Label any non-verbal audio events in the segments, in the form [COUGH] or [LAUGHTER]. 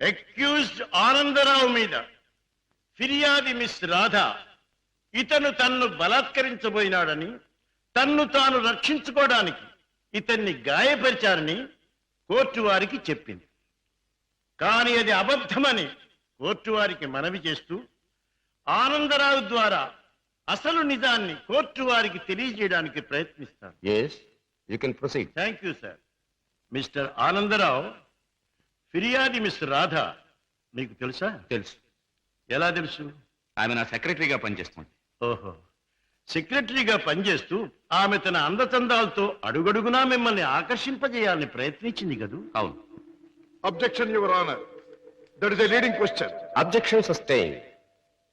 Accused Anandarao మీద ఫిర్యాది miss Radha. ఇతను తన్ను బలాత్కరించబోయినాడని తన్ను తాను రక్షించుకోవడానికి ఇతన్ని గాయపరిచారని కోర్టు వారికి చెప్పింది. కానీ అది అబద్ధమని కోర్టు వారికి మనవి చేస్తూ ఆనందరావు ద్వారా అసలు నిజాన్ని కోర్టు వారికి తెలియజేయడానికి ప్రయత్నిస్తాను. Thank you sir mister Anandarao ఫిర్యాది miss Radha. మీకు తెలుసా? తెలుసు. ఎలా తెలుసు? ఆమె నా సెక్రటరీగా పనిచేస్తుంది. ఓహో. సెక్రటరీగా పనిచేస్తూ ఆమె తన అందచందాలతో అడుగడుగునా మిమ్మల్ని ఆకర్షింపజేయాలని ప్రయత్నించింది కదూ? అవును. Objection your honour that is a leading question objection sustain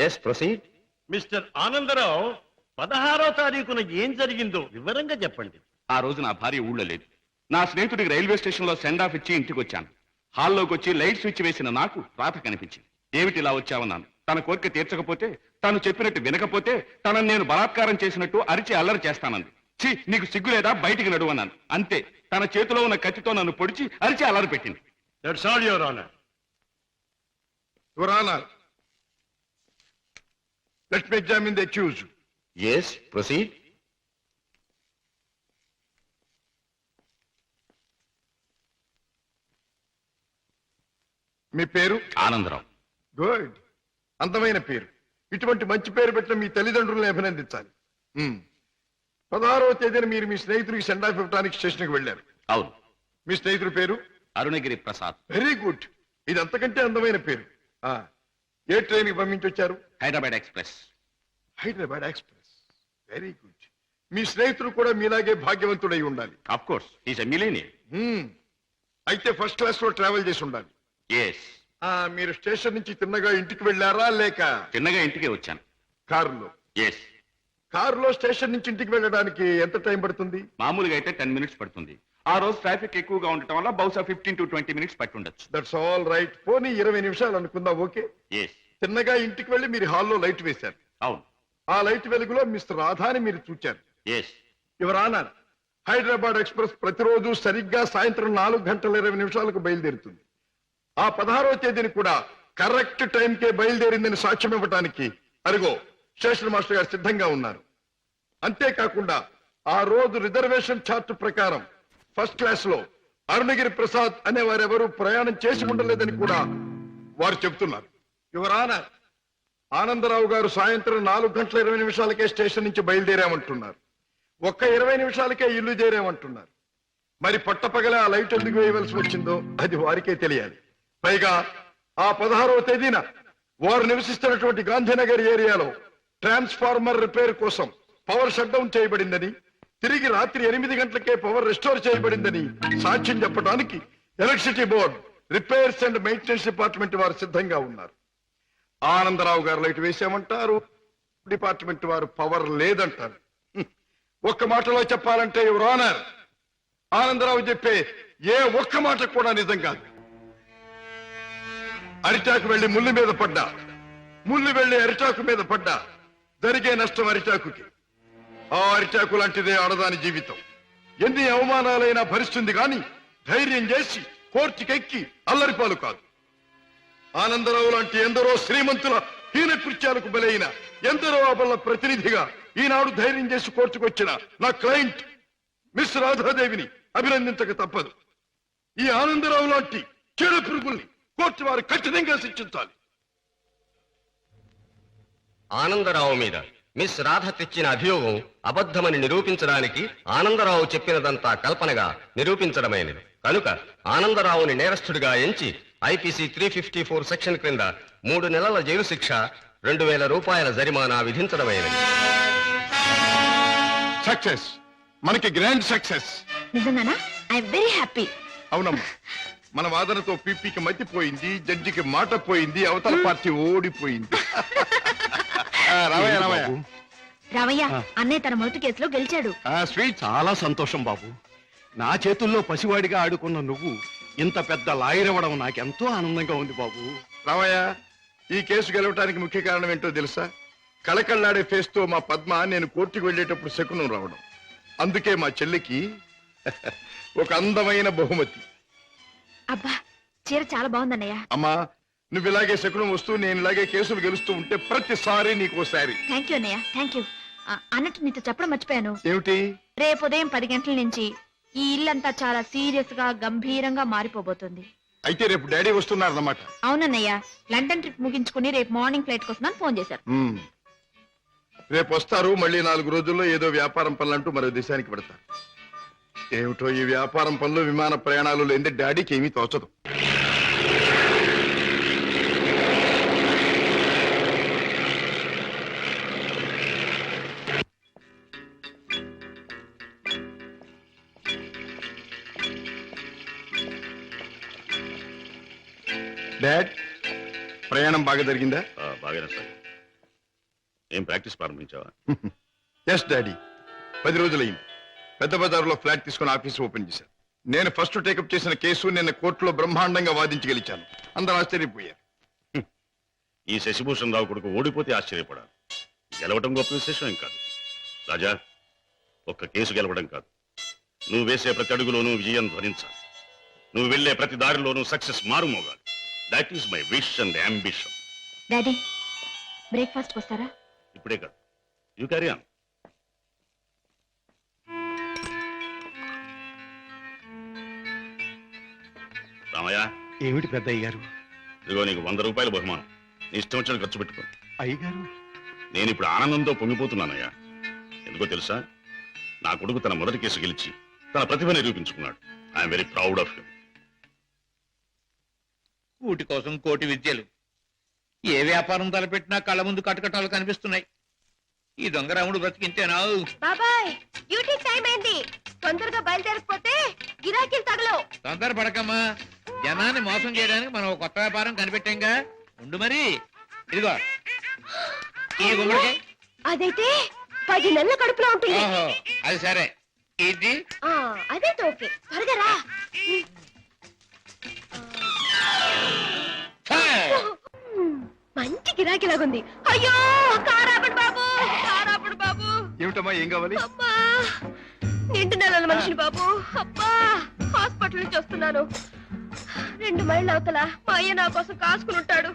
yes proceed mister Anandarao పదహారో తారీఖున ఏం జరిగిందో వివరంగా చెప్పండి. ఆ రోజు నా భార్య ఊళ్ళో లేదు. నా స్నేహితుడికి రైల్వే స్టేషన్లో సెండ్ ఆఫ్ ఇచ్చి ఇంటికి వచ్చాను హాల్లోకి వచ్చి లైట్ స్విచ్ వేసిన నాకు రాత కనిపించింది. ఏమిటి ఇలా వచ్చావన్నాను తన కోరిక తీర్చకపోతే తాను చెప్పినట్టు వినకపోతే తనను నేను బలాత్కారం చేసినట్టు అరిచి అల్లరి చేస్తానంది. ఛీ నీకు సిగ్గు లేదా? బయటికి నడువన్నాను అంతే. తన చేతిలో ఉన్న కత్తితో నన్ను పొడిచి అరిచి అల్లరి పెట్టింది. That's all your honour your honour let me examine the yes proceed మీ పేరు? ఆనందరావు. గుడ్. అందమైన పేరు. ఇటువంటి మంచి పేరు పెట్టిన మీ తల్లిదండ్రులను అభినందించాలి. పదహారవ తేదీన మీరు మీ స్నేహితుడికి సెండ్ ఆఫ్ ఇవ్వడానికి స్టేషన్కి వెళ్ళారు. అవును. మీ స్నేహితుడి పేరు? అరుణగిరి ప్రసాద్. Very good. ఇది అంతకంటే అందమైన పేరు. ఆ, ఏ ట్రైన్కి పంపించొచ్చారు Hyderabad Express. Hyderabad Express. Very good. మీ స్నేహితుడు కూడా మీలాగే భాగ్యవంతుడై ఉండాలి. Of course is a millionaire. అయితే ఫస్ట్ క్లాస్లో ట్రావెల్ చేసి ఉండాలి. ఎస్ మీరు స్టేషన్ నుంచి తిన్నగా ఇంటికి వెళ్ళారా లేక? చిన్నగా ఇంటికే వచ్చాను. కారులో? ఎస్ కారులో స్టేషన్ నుంచి ఇంటికి వెళ్ళడానికి ఎంత టైం పడుతుంది? మామూలుగా అయితే టెన్ మినిట్స్ పడుతుంది. ఆ రోజు ట్రాఫిక్ ఎక్కువగా ఉండటం వల్ల బహుశా ఫిఫ్టీన్ టు ట్వంటీ మినిట్స్ పట్టుండొచ్చు దట్స్ ఆల్ రైట్ పోనీ ఇరవై నిమిషాలు అనుకుందాం ఓకే? ఎస్ తిన్నగా ఇంటికి వెళ్ళి మీరు హాల్లో లైట్ వేశారు. అవును. ఆ లైట్ వెలుగులో మిస్టర్ రాధాని మీరు చూచారు. ఎస్ హైదరాబాద్ ఎక్స్ప్రెస్ ప్రతిరోజు సరిగ్గా సాయంత్రం నాలుగు గంటల ఇరవై నిమిషాలకు బయలుదేరుతుంది. ఆ పదహారవ తేదీని కూడా కరెక్ట్ టైంకే బయలుదేరిందని సాక్ష్యం ఇవ్వటానికి అరుగో స్టేషన్ మాస్టర్ గారు సిద్ధంగా ఉన్నారు. అంతేకాకుండా ఆ రోజు రిజర్వేషన్ చార్ట్ ప్రకారం ఫస్ట్ క్లాస్లో అరుణగిరి ప్రసాద్ అనే వారెవరూ ప్రయాణం చేసి ఉండలేదని కూడా వారు చెబుతున్నారు. యువరానా ఆనందరావు గారు సాయంత్రం నాలుగు గంటల ఇరవై నిమిషాలకే స్టేషన్ నుంచి బయలుదేరామంటున్నారు. ఒక్క ఇరవై నిమిషాలకే ఇల్లు చేరామంటున్నారు. మరి పట్టపగల ఆ లైట్ ఎందుకు వేయవలసి వచ్చిందో అది వారికే తెలియాలి. పైగా ఆ పదహారవ తేదీన వారు నివసిస్తున్నటువంటి గాంధీనగర్ ఏరియాలో ట్రాన్స్ఫార్మర్ రిపేర్ కోసం పవర్ షట్ డౌన్ చేయబడిందని తిరిగి రాత్రి ఎనిమిది గంటలకే పవర్ రెస్టోర్ చేయబడిందని సాక్ష్యం చెప్పడానికి electricity board repairs and maintenance department వారు సిద్ధంగా ఉన్నారు. ఆనందరావు గారు లైట్ వేసామంటారు డిపార్ట్మెంట్ వారు పవర్ లేదంటారు. ఒక్క మాటలో చెప్పాలంటే యువర్ ఆనర్ ఆనందరావు చెప్పే ఏ ఒక్క మాట కూడా నిజం కాదు. అరిటాకు వెళ్ళి ముళ్ళు మీద పడ్డా. ముళ్ళు వెళ్ళి అరిటాకు మీద పడ్డా. జరిగే నష్టం అరిటాకుకి. ఆ అరిటాకు లాంటిదే ఆడదాని జీవితం. ఎన్ని అవమానాలైనా భరిస్తుంది గాని ధైర్యం చేసి కోర్టుకెక్కి అల్లరిపాలు కాదు. ఆనందరావు లాంటి ఎందరో శ్రీమంతుల హీన కృత్యాలకు బలైన ఎందరో అబల ప్రతినిధిగా ఈనాడు ధైర్యం చేసి కోర్టుకొచ్చిన నా క్లయింట్ మిస్ రాధాదేవిని అభినందించక తప్పదు. ఈ ఆనందరావు లాంటి చెడు పురుగుల్ని కోర్టు వారు కఠినంగా శిక్షించాలి. ఆనందరావు మీద మిస్ రాధ తెచ్చిన అభియోగం అబద్ధమని నిరూపించడానికి ఆనందరావు చెప్పినదంతా కల్పనగా నిరూపించడమైనది. కనుక ఆనందరావుని నేరస్తుడిగా ఎంచి IPC three fifty four section క్రింద మూడు నెలల జైలు శిక్ష రెండు వేల రూపాయల జరిమానా విధించడమైనది. సక్సెస్ మనకి గ్రాండ్ సక్సెస్ నిజంగానా? ఐ వెరీ హ్యాపీ అవునమ్మా. మన వాదనతో పీపీకి మతిపోయింది జడ్జికి మాట పోయింది అవతల పార్టీ ఓడిపోయింది. ఆ, రావయ్య రావయ్య. రామయ్య అన్నయ్య తన మొదటి కేసులో గెలిచాడు. ఆ, స్వీట్ చాలా సంతోషం బాబు. నా చేతుల్లో పసివాడిగా ఆడుకున్న నువ్వు ఇంత పెద్ద లాయర్ అవ్వడం నాకెంతో ఆనందంగా ఉంది బాబు. రామయ్య ఈ కేసు గెలవటానికి ముఖ్య కారణం ఏంటో తెలుసా? కళకళ్ళాడే ఫేస్తో మా పద్మ నేను కోర్టుకు వెళ్ళేటప్పుడు శకునం రావడం. అందుకే మా చెల్లికి ఒక అందమైన బహుమతి. అబ్బా చీర చాలా బాగుందన్నయ్య. అమ్మా నువ్వు ఇలాగే శకునం వస్తూ నేను ఇలాగే కేసులు గెలుస్తూ ఉంటే ప్రతిసారి నీకు ఓసారి థ్యాంక్ యూ అన్నయ్య థ్యాంక్ యూ ఆ, అన్నట్టు నీతో చెప్పడం మర్చిపోయాను. ఏమిటి? రేపు ఉదయం పది గంటల నుంచి ఈ ఇల్లంతా చాలా సీరియస్గా గంభీరంగా మారిపోబోతుంది. అయితే రేపు డాడీ వస్తున్నారన్నమాట. అవునన్నయ్య లండన్ ట్రిప్ ముగించుకుని రేపు మార్నింగ్ ఫ్లైట్ కోసం ఫోన్ చేశారు. రేపు వస్తారు మళ్ళీ నాలుగు రోజుల్లో ఏదో వ్యాపారం పనులంటూ మరో దేశానికి పెడతారు. ఏమిటో ఈ వ్యాపారం పనులు విమాన ప్రయాణాలు లేని డాడీకి ఏమీ తోచదు. డాడ్ ప్రయాణం బాగా జరిగిందా? బాగానే సార్. ఏం ప్రాక్టీస్ ప్రారంభించావా? [LAUGHS] Yes daddy. పది రోజులైంది. పెద్ద బజారులో ఫ్లాట్ తీసుకుని ఆఫీస్ ఓపెన్ చేశాను నేను ఫస్ట్ టేకప్ చేసిన కేసు నిన్న కోర్టులో బ్రహ్మాండంగా వాదించి గెలిచాను అందరూ ఆశ్చర్యపోయారు. ఈ శశిభూషణ్ రావు కొడుకు ఓడిపోతే ఆశ్చర్యపడాలి. గెలవడం గొప్ప విశేషం ఏం కాదు. రాజా ఒక్క కేసు గెలవడం కాదు. నువ్వు వేసే ప్రతి అడుగులోనూ విజయం ధ్వనించాలి. నువ్వు వెళ్ళే ప్రతి దారిలోనూ success మారుమోగాలి. That is my wish and ambition daddy breakfast వస్తారా? ఇప్పుడే కాదు. యూ క్యారీ ఆన్ రామయ్య ఏమిటి పెద్ద అయ్యారు ఇదిగో నీకు వంద రూపాయల బహుమానం. నీ ఇష్టం వచ్చిన ఖర్చు పెట్టుకో. అయ్యగారు? నేను ఇప్పుడు ఆనందంతో పొంగిపోతున్నానయ్యా. ఎందుకో తెలుసా? నా కొడుకు తన మొదటి కేసు గెలిచి తన ప్రతిభ నిరూపించుకున్నాడు. I'm very proud of him కూటి కోసం కోటి విద్యలు. ఏ వ్యాపారం తలపెట్టినా కళ్ళ ముందు కటకటాలు కనిపిస్తున్నాయి. ఈ దొంగరాముడు బ్రతికింతేనా బాబాయ్ డ్యూటీ టైం అయింది. తొందరగా బయలుదేరకపోతే గిరాకీలు తగలవు. తొందర పడకమ్మా. జనాన్ని మోసం చేయడానికి మనం ఒక కొత్త వ్యాపారం కనిపెట్టాంగా. ఉండు మరి. ఇదిగో. ఈ గుమ్మడికాయ. అదైతే పది నెలల కడుపులో ఉంటుంది. ఓహో అది సరే. ఇది? అదైతే ఓకే. త్వరగా రా. ఛా! మంచి గిరాకీ లాగుంది అయ్యో బాబు ఏమిటమ్మా ఏం కావాలి? అమ్మా నిండు నెలల మనిషిని బాబు. అబ్బా హాస్పిటల్ నుంచి వస్తున్నాను. రెండు మైళ్ళ అవతల మా అయ్య నా కోసం కాసుకుని ఉంటాడు.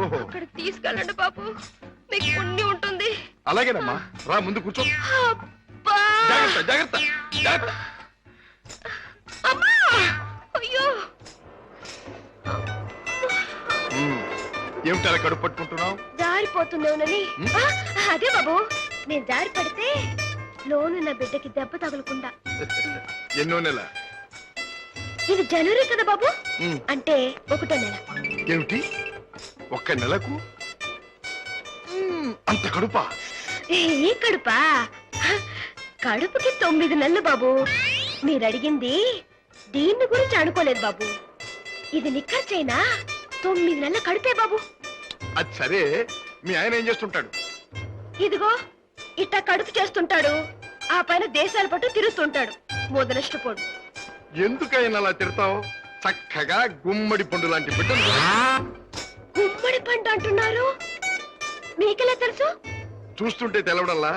ఓహో. అక్కడికి తీసుకెళ్ళండి బాబు. మీకు పుణ్యం ఉంటుంది. అలాగేనమ్మా రా ముందు కూర్చో. అబ్బా. జాగ్రత్త జాగ్రత్త జాగ్రత్త. అమ్మా! అయ్యో. ఏమిటి అలా కడుపు పట్టుకుంటున్నావు? జారిపోతున్నావునని? ఆ, అదే బాబు. నేను జారి పడితే లోనున్న బిడ్డకి దెబ్బ తగలకుండా. [LAUGHS] ఎన్నో నెల. ఇది జనవరి కదా బాబు. అంటే ఒకటో నెల. ఏమిటి? ఒక్క నెలకు? మ్మ్. అంత కడుపా? ఏ కడుపా? కడుపుకి తొమ్మిది నెలలు బాబు. మీరు అడిగింది దీన్ని గురించి అనుకోలేదు బాబు. ఇది నిక్కర్చైనా తొమ్మిది నెలల కడుపే బాబు. అది సరే. మీ ఆయన ఏం చేస్తుంటాడు? ఇదిగో ఇట్టా కడుపు చేస్తుంటాడు. ఆ పైన దేశాల పట్టు తిరుగుతుంటాడు మొదలష్టపోడు ఎందుకైనా అలా తిడతావు? చక్కగా గుమ్మడి పండు లాంటి బిడ్డలు గుమ్మడి పంట అంటున్నారు? మీకెలా తెలుసు? చూస్తుంటే తెలవడంలా?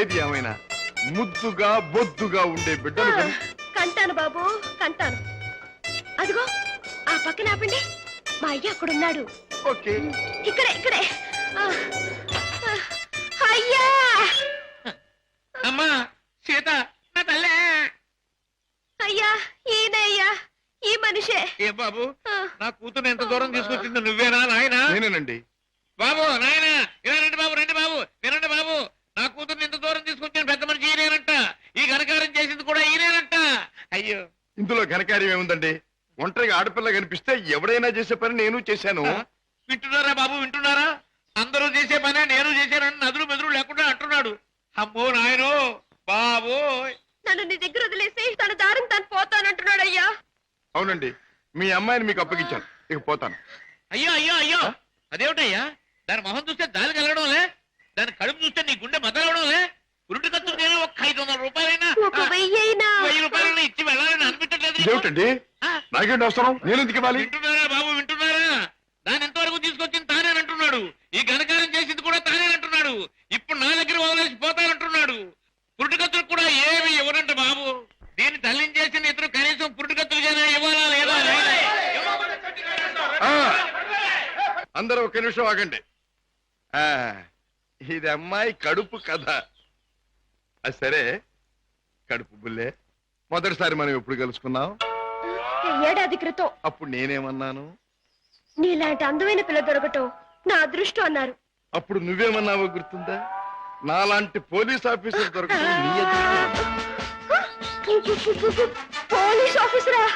ఏది ఏమైనా ముద్దుగా బొద్దుగా ఉండే బిడ్డలు కంటాను బాబు కంటాను. అదిగో ఆ పక్కన ఆపండి. మా అయ్య అక్కడున్నాడు. ఓకే. ఇక్కడే ఇక్కడే. అమ్మా సీత నా తల్లే. అయ్యా ఈయన అయ్యా. ఈ మనిషే. ఏ బాబు ఆ, నా కూతురు ఎంత దూరం తీసుకొచ్చింది నువ్వేనా నాయనా? నేనేనండి. బాబు నాయన ఇలా రండి బాబు రండి బాబు వినండి బాబు. నా కూతుర్ని ఇంత దూరం తీసుకొచ్చిన పెద్ద మనిషి ఈయనేనంట. ఈ ఘనకారం చేసింది కూడా ఈయనేనంట. అయ్యో. ఇందులో ఘనకార్యం ఏముందండి? ఒంటరిగా ఆడపిల్ల కనిపిస్తే ఎవడైనా చేసే పని నేను చేశాను? వింటున్నారా బాబు వింటున్నారా? అందరూ చేసే పనే నేను చేశానని నదులు మెదులు లేకుండా అంటున్నాడు. అమ్మో నాయనో బాబు నన్ను నీ దగ్గర వదిలేసి తన దారిని తను పోతానంటున్నాడు అయ్యా అవునండి మీ అమ్మాయిని మీకు అప్పగించాను. ఇక పోతాను. అయ్యో అయ్యో అయ్యో. అదేమిటయ్యా? దాని మొహం చూస్తే దాని కలగడంలే. దాని కడుపు చూస్తే నీ గుండె మదలవడంలే ఉరుటి ఖర్చు నేను ఒక ఐదు వందల రూపాయలైనా ఒక వెయ్యి అయినా. వెయ్యి రూపాయలైనా ఇచ్చి వెళ్ళాలని అనిపించట్లేదు? నాకేంటి అవసరం? నేను ఎందుకు ఇవ్వాలి వింటున్నారా బాబు వింటున్నారా దాని ఎంతవరకు తీసుకొచ్చింది తానేనంటున్నాడు ఈ ఘనకారం చేసింది కూడా తానేనంటున్నాడు ఇప్పుడు నా దగ్గర వదిలేసి పోతానంటున్నాడు పురుటికత్తులు కూడా ఏమి ఇవ్వనంట బాబు దీన్ని తల్లించేసిన ఇతరు కనీసం పురుటికత్తులుగానే ఇవ్వాలా లేదా లేదా? అందరూ ఒక నిమిషం ఆగండి ఆ, ఇది అమ్మాయి కడుపు కథ సరే కడుపు బుల్లే మొదటిసారి మనం ఎప్పుడు కలుసుకున్నాం ఏడాది క్రితం అప్పుడు నేనేమన్నాను నీలాంటి అందమైన పిల్ల దొరకటం నా అదృష్టం అన్నారు అప్పుడు నువ్వేమన్నావో గుర్తుందా నాలాంటి పోలీస్ ఆఫీసర్ నీ అదృష్టం. పోలీస్ ఆఫీసరా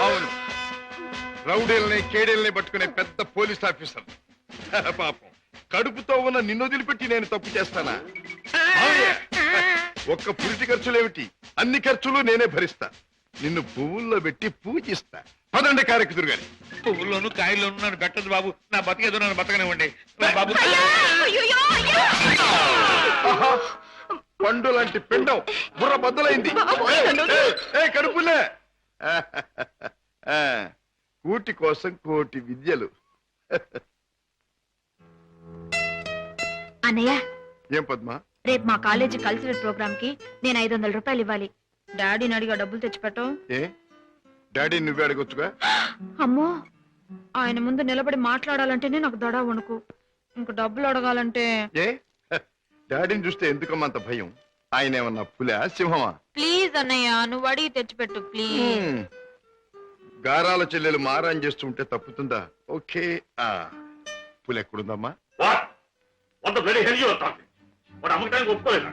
అవును రౌడీల్ని కేడీల్ని పట్టుకునే పెద్ద పోలీస్ ఆఫీసర్. పాపం కడుపుతో ఉన్న నిన్ను వదిలిపెట్టి నేను తప్పు చేస్తానా? మావయ్య, ఒక్క పురిటి ఖర్చులేమిటి? అన్ని ఖర్చులు నేనే భరిస్తా. నిన్ను పువ్వుల్లో పెట్టి పూజిస్తా. పదండి కారెక్కుదురు గాని పువ్వుల్లోను కాయల్లోను నన్ను పెట్టదు బాబు. నా బతికేదో నన్ను బతకనివ్వండి. నా బాబు. అయ్యయ్యో, అయ్యో. ఆహా, పండు లాంటి పిండం బుర్ర బద్దలైంది. బాబోయ్, ఏయ్, నన్ను- ఏయ్, ఏయ్, కడుపులే. ఆ, కూటి కోసం కోటి విద్యలు. అన్నయ్య. ఏం పద్మా? రేపు మా కాలేజీ కల్చరల్ ప్రోగ్రామ్కి నేను ఐదు వందల రూపాయలు ఇవ్వాలి. డాడీని అడిగా డబ్బులు తెచ్చిపెట్టు. ఏ? డాడీ నువ్వే అడగొచ్చుగా? అమ్మో! ఆయన ముందు నిలబడి మాట్లాడాలంటేనే నాకు దడ వణుకు. ఇంక డబ్బులు అడగాలంటే ఏ? డాడీని చూస్తే ఎందుకమ్మా అంత భయం? ఆయన ఏమన్నా పులా? సింహమా? ప్లీజ్ అన్నయ్య నువ్వు అడిగి తెచ్చిపెట్టు ప్లీజ్. గారాల చెల్లెలు మారాన్ చేస్తుంటే తప్పుతుందా? ఓకే ఆ. పులి ఎక్కడుందమ్మా? వంద బ్లడీ హెల్ యూ టాకింగ్ వాడు అమ్మకడానికి ఒప్పుకోలేదు?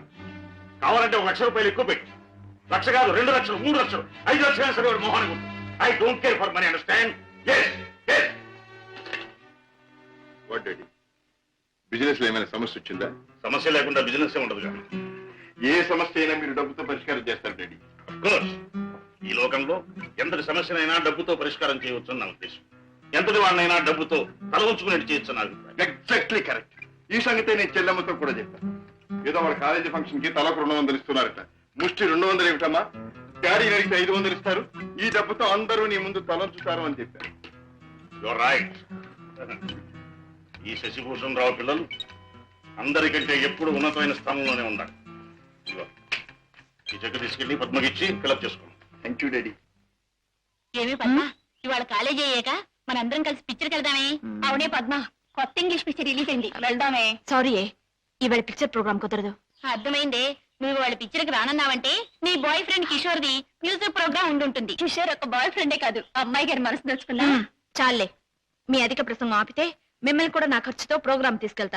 కావాలంటే ఒక లక్ష రూపాయలు ఎక్కువ పెట్టు. లక్ష కాదు రెండు లక్షలు మూడు లక్షలు ఐదు లక్షలు సరే వాడు మొహానికి I don't care for money understand what daddy బిజినెస్లో ఏమైనా సమస్య వచ్చిందా? సమస్య లేకుండా బిజినెస్ ఉండదు కానీ ఏ సమస్య అయినా మీరు డబ్బుతో పరిష్కారం చేస్తారు డాడీ కోర్స్ ఈ లోకంలో ఎంతటి సమస్యనైనా డబ్బుతో పరిష్కారం చేయవచ్చు నా ఉద్దేశం. ఎంతటి వాడినైనా డబ్బుతో తల ఉంచుకునేట్టు చేయొచ్చు నా అభిప్రాయం. ఎగ్జాక్ట్లీ కరెక్ట్ ఈ సంగతే నేను చెల్లెమ్మతో కూడా చెప్పాను ఏదో వాళ్ళ కాలేజీ ఫంక్షన్కి తలకు రెండు వందలు ఇస్తున్నారట. ముష్టి రెండు వందలు ఏమిటమ్మా? డాడీ అడిగితే ఐదు వందలు ఇస్తారు. ఈ డబ్బుతో అందరూ నీ ముందు తలంచుతారు అని చెప్పారు యువర్ రైట్ ఈ శశిభూషణ్ రావు పిల్లలు అందరికంటే ఎప్పుడు ఉన్నతమైన స్థానంలోనే ఇదిగో, ఈ చెక్ తీసుకెళ్ళి పద్మకిచ్చి ఫిలప్ చేసుకోండి థ్యాంక్ యూ డాడీ ఏమి పద్మ? ఇవాళ కాలేజీ అయ్యాక మనందరం కలిసి పిక్చర్ వెళ్దామే అవునే పద్మ. కొత్త ఇంగ్లీష్ పిక్చర్ రిలీజ్ అయింది. వెళ్దామే. సారీ ఇవాళ పిక్చర్ ప్రోగ్రామ్ కుదరదు. అర్థమైందే. నువ్వు వాళ్ళ పిక్చర్కి రానన్నావంటే నీ boyfriend Kishore the music programme ఉండుంటుంది. Kishore ఒక బాయ్ ఫ్రెండే కాదు. అమ్మాయి గారి మనసు దోచుకున్నా చాలే మీ అధిక ప్రసంగం ఆపితే మిమ్మల్ని కూడా నా ఖర్చుతో ప్రోగ్రామ్ తీసుకెళ్తాను.